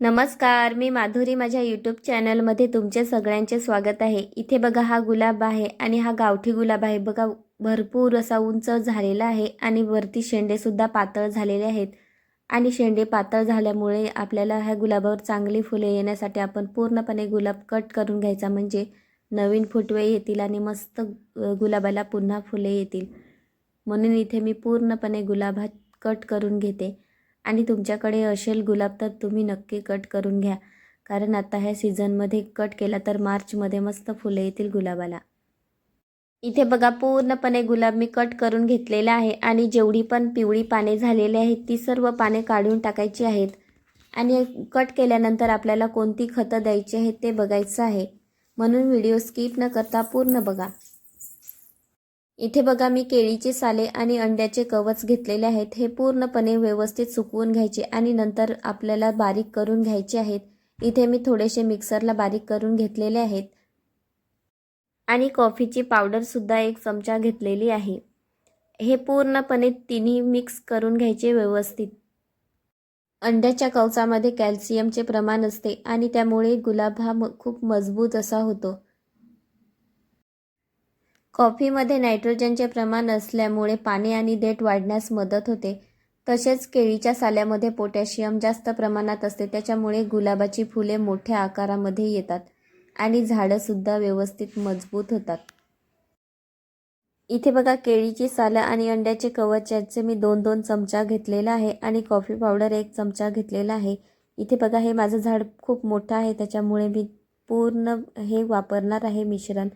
नमस्कार मी माधुरी माझ्या यूट्यूब चॅनलमध्ये तुमचे सगळ्यांचे स्वागत आहे. इथे बघा हा गुलाब आहे आणि हा गावठी गुलाब आहे. बघा भरपूर असा उंच झालेला आहे आणि वरती शेंडेसुद्धा पातळ झालेले आहेत. आणि शेंडे पातळ झाल्यामुळे आपल्याला ह्या गुलाबावर चांगली फुले येण्यासाठी आपण पूर्णपणे गुलाब कट करून घ्यायचा. म्हणजे नवीन फुटवे येतील आणि मस्त गुलाबाला पुन्हा फुले येतील. म्हणून इथे मी पूर्णपणे गुलाब हा कट करून घेते. आणि तुमच्याकडे असेल गुलाब तर तुम्ही नक्की कट करून घ्या. कारण आता ह्या सीझनमध्ये कट केला तर मार्चमध्ये मस्त फुले येतील गुलाबाला. इथे बघा पूर्णपणे गुलाब मी कट करून घेतलेला आहे आणि जेवढी पण पिवळी पाने झालेली आहेत ती सर्व पाने काढून टाकायची आहेत. आणि कट केल्यानंतर आपल्याला कोणती खतं द्यायची आहेत ते बघायचं आहे. म्हणून व्हिडिओ स्किप न करता पूर्ण बघा. इथे बघा मी केळीचे साले आणि अंड्याचे कवच घेतलेले आहेत. हे पूर्णपणे व्यवस्थित सुकवून घ्यायचे आणि नंतर आपल्याला बारीक करून घ्यायचे आहेत. इथे मी थोडेसे मिक्सरला बारीक करून घेतलेले आहेत. आणि कॉफीची पावडरसुद्धा एक चमचा घेतलेली आहे. हे पूर्णपणे तिन्ही मिक्स करून घ्यायचे व्यवस्थित. अंड्याच्या कवचामध्ये कॅल्शियमचे प्रमाण असते आणि त्यामुळे गुलाब हा म खूप मजबूत असा होतो. कॉफीमध्ये नायट्रोजनचे प्रमाण असल्यामुळे पाणी आणि देठ वाढण्यास मदत होते. तसेच केळीच्या साल्यामध्ये पोटॅशियम जास्त प्रमाणात असते त्याच्यामुळे गुलाबाची फुले मोठ्या आकारामध्ये येतात आणि झाडंसुद्धा व्यवस्थित मजबूत होतात. इथे बघा केळीची सालं आणि अंड्याचे कवच याचे मी दोन दोन चमचा घेतलेला आहे आणि कॉफी पावडर एक चमचा घेतलेला आहे. इथे बघा हे माझं झाड खूप मोठं आहे त्याच्यामुळे मी पूर्ण हे वापरणार आहे मिश्रण.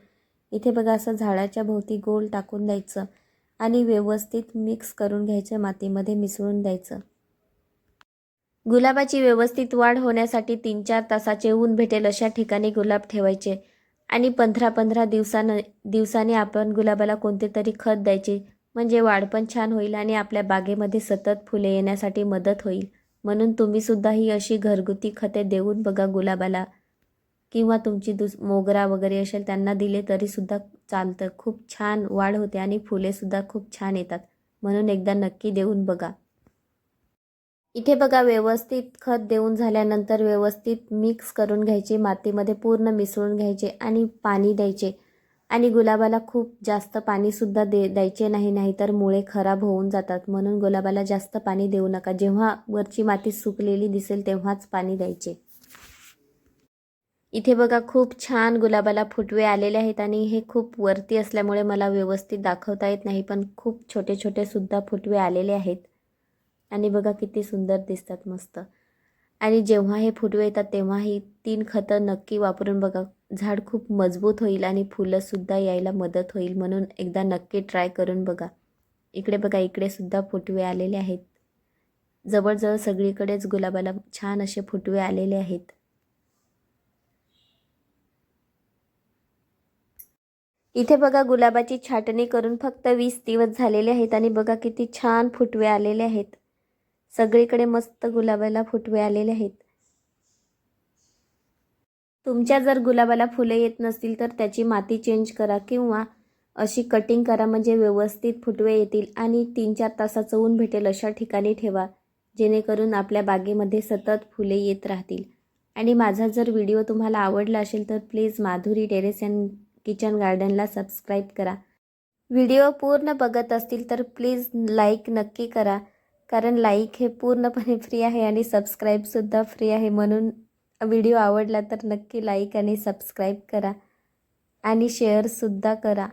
इथे बघा असं झाडाच्या भोवती गोल टाकून द्यायचं आणि व्यवस्थित मिक्स करून घ्यायचं मातीमध्ये मिसळून द्यायचं. गुलाबाची व्यवस्थित वाढ होण्यासाठी तीन चार तासाचे ऊन भेटेल अशा ठिकाणी गुलाब ठेवायचे आणि पंधरा पंधरा दिवसानं दिवसाने आपण गुलाबाला कोणते तरी खत द्यायचे. म्हणजे वाढ पण छान होईल आणि आपल्या बागेमध्ये सतत फुले येण्यासाठी मदत होईल. म्हणून तुम्हीसुद्धा ही अशी घरगुती खते देऊन बघा गुलाबाला. किंवा तुमची दुस मोगरा वगैरे असेल त्यांना दिले तरीसुद्धा चालतं. खूप छान वाढ होते आणि फुलेसुद्धा खूप छान येतात. म्हणून एकदा नक्की देऊन बघा. इथे बघा व्यवस्थित खत देऊन झाल्यानंतर व्यवस्थित मिक्स करून घ्यायचे. मातीमध्ये पूर्ण मिसळून घ्यायचे आणि पाणी द्यायचे. आणि गुलाबाला खूप जास्त पाणीसुद्धा दे द्यायचे नाही नाहीतर मुळे खराब होऊन जातात. म्हणून गुलाबाला जास्त पाणी देऊ नका. जेव्हा वरची माती सुकलेली दिसेल तेव्हाच पाणी द्यायचे. इथे बघा खूप छान गुलाबाला फुटवे आलेले आहेत आणि हे खूप वरती असल्यामुळे मला व्यवस्थित दाखवता येत नाही पण खूप छोटे छोटे सुद्धा फुटवे आलेले आहेत. आणि बघा किती सुंदर दिसतात मस्त. आणि जेव्हा हे फुटवे येतात तेव्हा ही तीन खतं नक्की वापरून बघा झाड खूप मजबूत होईल आणि फुलंसुद्धा यायला मदत होईल म्हणून एकदा नक्की ट्राय करून बघा. इकडे बघा इकडे सुद्धा फुटवे आलेले आहेत. जवळजवळ सगळीकडेच गुलाबाला छान असे फुटवे आलेले आहेत. इथे बघा गुलाबाची छाटणी करून फक्त वीस दिवस झालेले आहेत आणि बघा किती छान फुटवे आलेले आहेत. सगळीकडे मस्त गुलाबाला फुटवे आलेले आहेत. तुमच्या जर गुलाबाला फुले येत नसतील तर त्याची माती चेंज करा किंवा अशी कटिंग करा म्हणजे व्यवस्थित फुटवे येतील आणि तीन चार तासाचं ऊन भेटेल अशा ठिकाणी ठेवा जेणेकरून आपल्या बागेमध्ये सतत फुले येत राहतील. आणि माझा जर व्हिडिओ तुम्हाला आवडला असेल तर please Madhuri terrace and kitchen गार्डनला सबस्क्राईब करा. व्हिडिओ पूर्ण बघत असतील तर प्लीज लाईक नक्की करा. कारण लाईक हे पूर्णपणे फ्री आहे आणि सबस्क्राईबसुद्धा फ्री आहे म्हणून व्हिडिओ आवडला तर नक्की लाईक आणि सबस्क्राईब करा. आणि शेअरसुद्धा करा.